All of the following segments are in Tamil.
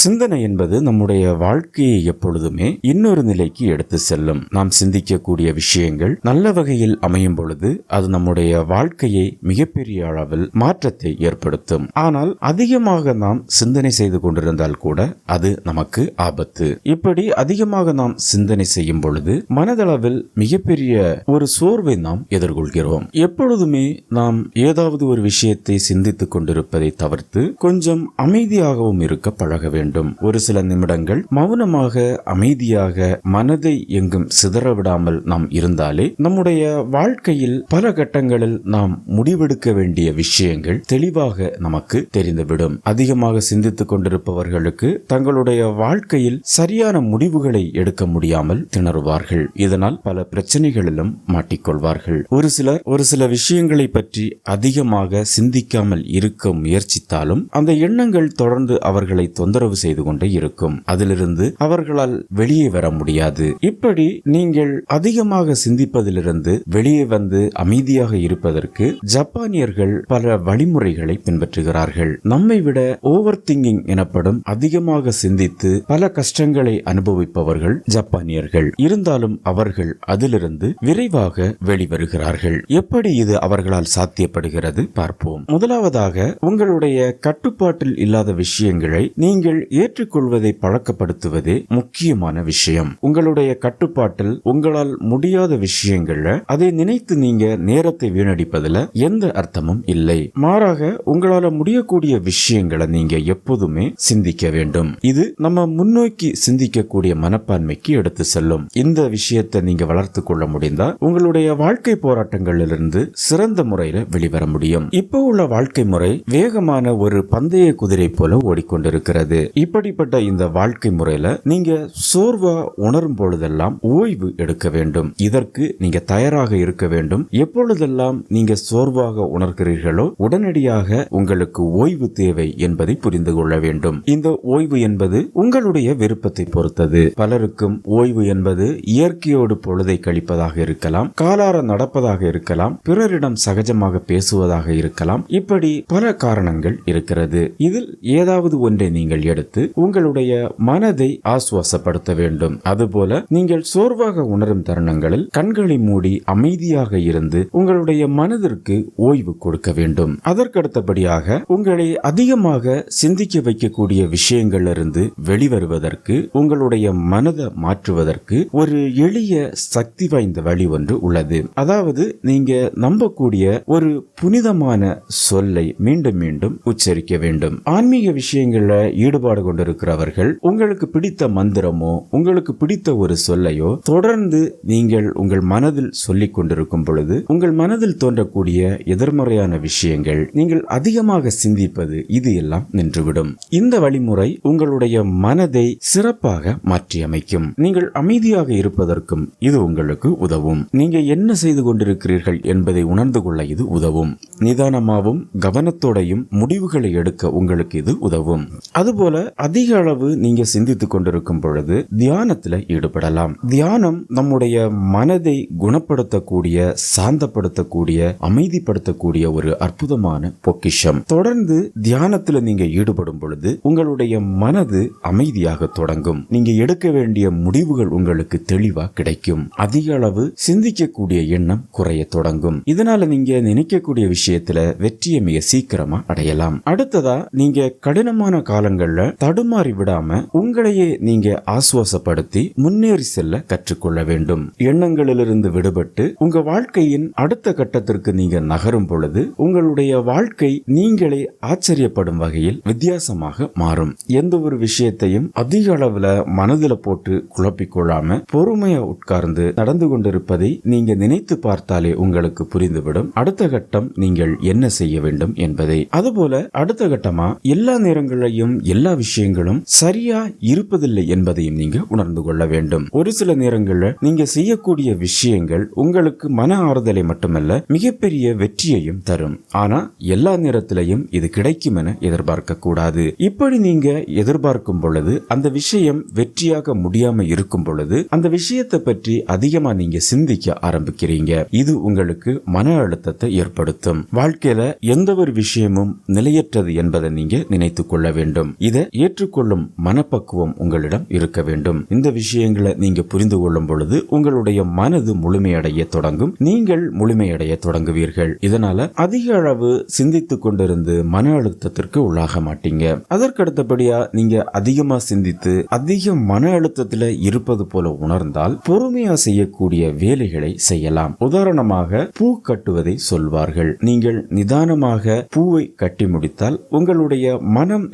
சிந்தனை என்பது நம்முடைய வாழ்க்கையை எப்பொழுதுமே இன்னொரு நிலைக்கு எடுத்து செல்லும். நாம் சிந்திக்கக்கூடிய விஷயங்கள் நல்ல வகையில் அமையும் பொழுது அது நம்முடைய வாழ்க்கையை மிகப்பெரிய அளவில் மாற்றத்தை ஏற்படுத்தும். ஆனால் அதிகமாக நாம் சிந்தனை செய்து கொண்டிருந்தால் கூட அது நமக்கு ஆபத்து. இப்படி அதிகமாக நாம் சிந்தனை செய்யும் பொழுது மனதளவில் மிகப்பெரிய ஒரு சோர்வை நாம் எதிர்கொள்கிறோம். எப்பொழுதுமே நாம் ஏதாவது ஒரு விஷயத்தை சிந்தித்துக் கொண்டிருப்பதை தவிர்த்து கொஞ்சம் அமைதியாகவும் இருக்க பழக வேண்டும். ஒரு சில நிமிடங்கள் மௌனமாக அமைதியாக மனதை எங்கும் சிதற விடாமல் நாம் இருந்தாலே நம்முடைய வாழ்க்கையில் பல கட்டங்களில் நாம் முடிவெடுக்க வேண்டிய விஷயங்கள் தெளிவாக நமக்கு தெரிந்துவிடும். அதிகமாக சிந்தித்துக் கொண்டிருப்பவர்களுக்கு தங்களுடைய வாழ்க்கையில் சரியான முடிவுகளை எடுக்க முடியாமல் திணறுவார்கள். இதனால் பல பிரச்சனைகளிலும் மாட்டிக்கொள்வார்கள். ஒரு சிலர் ஒரு சில விஷயங்களை பற்றி அதிகமாக சிந்திக்காமல் இருக்க முயற்சித்தாலும் அந்த எண்ணங்கள் தொடர்ந்து அவர்களை தொந்தரவு செய்து கொண்டே இருக்கும். அதிலிருந்து அவர்களால் வெளியே வர முடியாது. இப்படி நீங்கள் அதிகமாக சிந்திப்பதிலிருந்து வெளியே வந்து அமைதியாக இருப்பதற்கு ஜப்பானியர்கள் பல வழிமுறைகளை பின்பற்றுகிறார்கள். நம்மை விட ஓவர் திங்கிங் எனப்படும் அதிகமாக சிந்தித்து பல கஷ்டங்களை அனுபவிப்பவர்கள் ஜப்பானியர்கள். இருந்தாலும் அவர்கள் அதிலிருந்து விரைவாக வெளிவருகிறார்கள். எப்படி இது அவர்களால் சாத்தியப்படுகிறது பார்ப்போம். முதலாவதாக உங்களுடைய கட்டுப்பாட்டில் இல்லாத விஷயங்களை நீங்கள் ஏற்றுக்கொள்வதை பழக்கப்படுத்துவதே முக்கியமான விஷயம். உங்களுடைய கட்டுப்பாட்டில் உங்களால் முடியாத விஷயங்கள்ல அதை நினைத்து நீங்க நேரத்தை வீணடிப்பதுல எந்த அர்த்தமும் இல்லை. மாறாக உங்களால முடியக்கூடிய விஷயங்களை நீங்க எப்போதுமே சிந்திக்க வேண்டும். இது நம்ம முன்னோக்கி சிந்திக்கக்கூடிய மனப்பான்மைக்கு எடுத்து செல்லும். இந்த விஷயத்தை நீங்க வளர்த்து கொள்ள முடிந்தா உங்களுடைய வாழ்க்கை போராட்டங்களிலிருந்து சிறந்த முறையில வெளிவர முடியும். இப்போ உள்ள வாழ்க்கை முறை வேகமான ஒரு பந்தய குதிரை போல ஓடிக்கொண்டிருக்கிறது. இப்படிப்பட்ட இந்த வாழ்க்கை முறையில நீங்க சோர்வா உணரும் பொழுதெல்லாம் ஓய்வு எடுக்க வேண்டும். இதற்கு நீங்க தயாராக இருக்க வேண்டும். எப்பொழுதெல்லாம் நீங்க சோர்வாக உணர்கிறீர்களோ உடனடியாக உங்களுக்கு ஓய்வு தேவை என்பதை புரிந்து கொள்ள வேண்டும். இந்த ஓய்வு என்பது உங்களுடைய விருப்பத்தை பொறுத்தது. பலருக்கும் ஓய்வு என்பது இயற்கையோடு பொழுதை கழிப்பதாக இருக்கலாம் காலார நடப்பதாக இருக்கலாம் பிறரிடம் சகஜமாக பேசுவதாக இருக்கலாம். இப்படி பல காரணங்கள் இருக்கிறது. இதில் ஏதாவது ஒன்றை நீங்கள் எடுத்து உங்களுடைய மனதை ஆசுவாசப்படுத்த வேண்டும். அதுபோல நீங்கள் சோர்வாக உணரும் தருணங்களில் கண்களை மூடி அமைதியாக இருந்து உங்களுடைய மனதிற்கு ஓய்வு கொடுக்க வேண்டும். அதற்கடுத்தபடியாக உங்களை அதிகமாக சிந்திக்க வைக்கக்கூடிய விஷயங்களிலிருந்து வெளிவருவதற்கு உங்களுடைய மனதை மாற்றுவதற்கு ஒரு எளிய சக்தி வாய்ந்த வழி ஒன்று உள்ளது. அதாவது நீங்க நம்பக்கூடிய ஒரு புனிதமான சொல்லை மீண்டும் மீண்டும் உச்சரிக்க வேண்டும். ஆன்மீக விஷயங்கள்ல ஈடுபாடு கொண்டிருக்கிறவர்கள் உங்களுக்கு பிடித்த மந்திரமோ உங்களுக்கு பிடித்த ஒரு சொல்லையோ தொடர்ந்து நீங்கள் உங்கள் மனதில் சொல்லிக் கொண்டிருக்கும் பொழுது உங்கள் மனதில் தோன்றக்கூடிய எதிர்மறையான விஷயங்கள் நீங்கள் அதிகமாக சிந்திப்பது இது எல்லாம் நின்றுவிடும். இந்த வழிமுறை உங்களுடைய மனதை சிறப்பாக மாற்றியமைக்கும். நீங்கள் அமைதியாக இருப்பதற்கும் இது உங்களுக்கு உதவும். நீங்க என்ன செய்து கொண்டிருக்கிறீர்கள் என்பதை உணர்ந்து கொள்ள இது உதவும். நிதானமாகவும் கவனத்தோடையும் முடிவுகளை எடுக்க உங்களுக்கு இது உதவும். அதுபோல அதிக அளவு நீங்க சிந்தித்துக் கொண்டிருக்கும் பொழுது தியானத்துல ஈடுபடலாம். தியானம் நம்முடைய மனதை குணப்படுத்தக்கூடிய சாந்தப்படுத்தக்கூடிய அமைதிப்படுத்தக்கூடிய ஒரு அற்புதமான பொக்கிஷம். தொடர்ந்து தியானத்துல நீங்க ஈடுபடும் பொழுது உங்களுடைய மனது அமைதியாக தொடங்கும். நீங்க எடுக்க வேண்டிய முடிவுகள் உங்களுக்கு தெளிவா கிடைக்கும். அதிக அளவு சிந்திக்கக்கூடிய எண்ணம் குறைய தொடங்கும். இதனால நீங்க நினைக்கக்கூடிய விஷயத்துல வெற்றியை மிக சீக்கிரமா அடையலாம். அடுத்ததா நீங்க கடினமான காலங்கள்ல தடுமாறி விடாம உங்களையே நீங்க ஆசுவாசப்படுத்தி முன்னேறி செல்ல கற்றுக்கொள்ள வேண்டும். எண்ணங்களிலிருந்து விடுபட்டு உங்க வாழ்க்கையின் அடுத்த கட்டத்திற்கு நீங்க நகரும் பொழுது உங்களுடைய வாழ்க்கை நீங்களே ஆச்சரியப்படும் வகையில் வித்தியாசமாக மாறும். எந்த ஒரு விஷயத்தையும் அதிக அளவுல மனதில் போட்டு குழப்பிக்கொள்ளாம பொறுமையா உட்கார்ந்து நடந்து கொண்டிருப்பதை நீங்க நினைத்து பார்த்தாலே உங்களுக்கு புரிந்துவிடும். அடுத்த கட்டம் நீங்கள் என்ன செய்ய வேண்டும் என்பதை. அதுபோல அடுத்த கட்டமா எல்லா நேரங்களையும் எல்லா விஷயங்களும் சரியா இருப்பதில்லை என்பதையும் நீங்க உணர்ந்து கொள்ள வேண்டும். ஒரு சில நேரங்களில் நீங்க செய்யக்கூடிய விஷயங்கள் உங்களுக்கு மன ஆறுதலை மட்டுமல்ல மிகப்பெரிய வெற்றியையும் தரும். ஆனா எல்லா நேரத்திலையும் இது கிடைக்கும் என எதிர்பார்க்க கூடாது. இப்படி நீங்க எதிர்பார்க்கும் பொழுது அந்த விஷயம் வெற்றியாக முடியாம இருக்கும் பொழுது அந்த விஷயத்தை பற்றி அதிகமா நீங்க சிந்திக்க ஆரம்பிக்கிறீங்க. இது உங்களுக்கு மன அழுத்தத்தை ஏற்படுத்தும். வாழ்க்கையில எந்த ஒரு விஷயமும் நிலையற்றது என்பதை நீங்க நினைத்துக் கொள்ள வேண்டும். இதை ஏற்றுக்கொள்ளும் மனப்பக்குவம் உங்களிடம் இருக்க வேண்டும். இந்த விஷயங்களை நீங்க புரிந்து கொள்ளும் பொழுது உங்களுடைய மனது முழுமையடைய தொடங்கும். நீங்கள் முழுமையடைய தொடங்குவீர்கள். இதனால அதிக அளவு சிந்தித்துக் கொண்டிருந்து மன அழுத்தத்திற்கு உள்ளாக மாட்டீங்க. அதற்கடுத்தபடியா நீங்க அதிகமா சிந்தித்து அதிக மன அழுத்தத்துல இருப்பது போல உணர்ந்தால் பொறுமையா செய்யக்கூடிய வேலைகளை செய்யலாம். உதாரணமாக பூ கட்டுவதை சொல்வார்கள். நீங்கள் நிதானமாக பூவை கட்டி முடித்தால் உங்களுடைய மனம்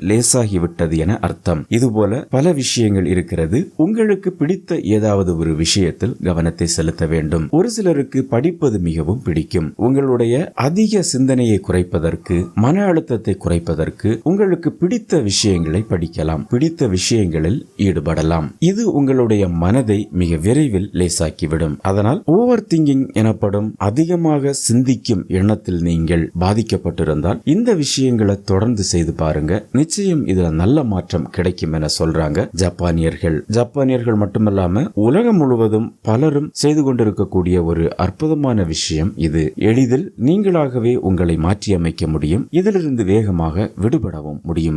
லேசாகிவிட்டது என அர்த்தம். இதுபோல பல விஷயங்கள் இருக்கிறது. உங்களுக்கு பிடித்த ஏதாவது ஒரு விஷயத்தில் கவனத்தை செலுத்த வேண்டும். ஒரு சிலருக்கு படிப்பது மிகவும் பிடிக்கும். உங்களுடைய அதிக சிந்தனையை குறைப்பதற்கு மன அழுத்தத்தை குறைப்பதற்கு உங்களுக்கு பிடித்த விஷயங்களை படிக்கலாம். பிடித்த விஷயங்களில் ஈடுபடலாம். இது உங்களுடைய மனதை மிக விரைவில் லேசாக்கிவிடும். அதனால் ஓவர் திங்கிங் எனப்படும் அதிகமாக சிந்திக்கும் எண்ணத்தில் நீங்கள் பாதிக்கப்பட்டிருந்தால் இந்த விஷயங்களை தொடர்ந்து செய்து பாருங்க. நிச்சயம் இதுல நல்ல மாற்றம் கிடைக்கும் என சொல்றாங்க ஜப்பானியர்கள். ஜப்பானியர்கள் மட்டுமல்லாம உலகம் முழுவதும் பலரும் செய்து கொண்டிருக்கக்கூடிய ஒரு அற்புதமான விஷயம் இது. எளிதில் நீங்களாகவே உங்களை மாற்றியமைக்க முடியும். இதிலிருந்து வேகமாக விடுபடவும் முடியும்.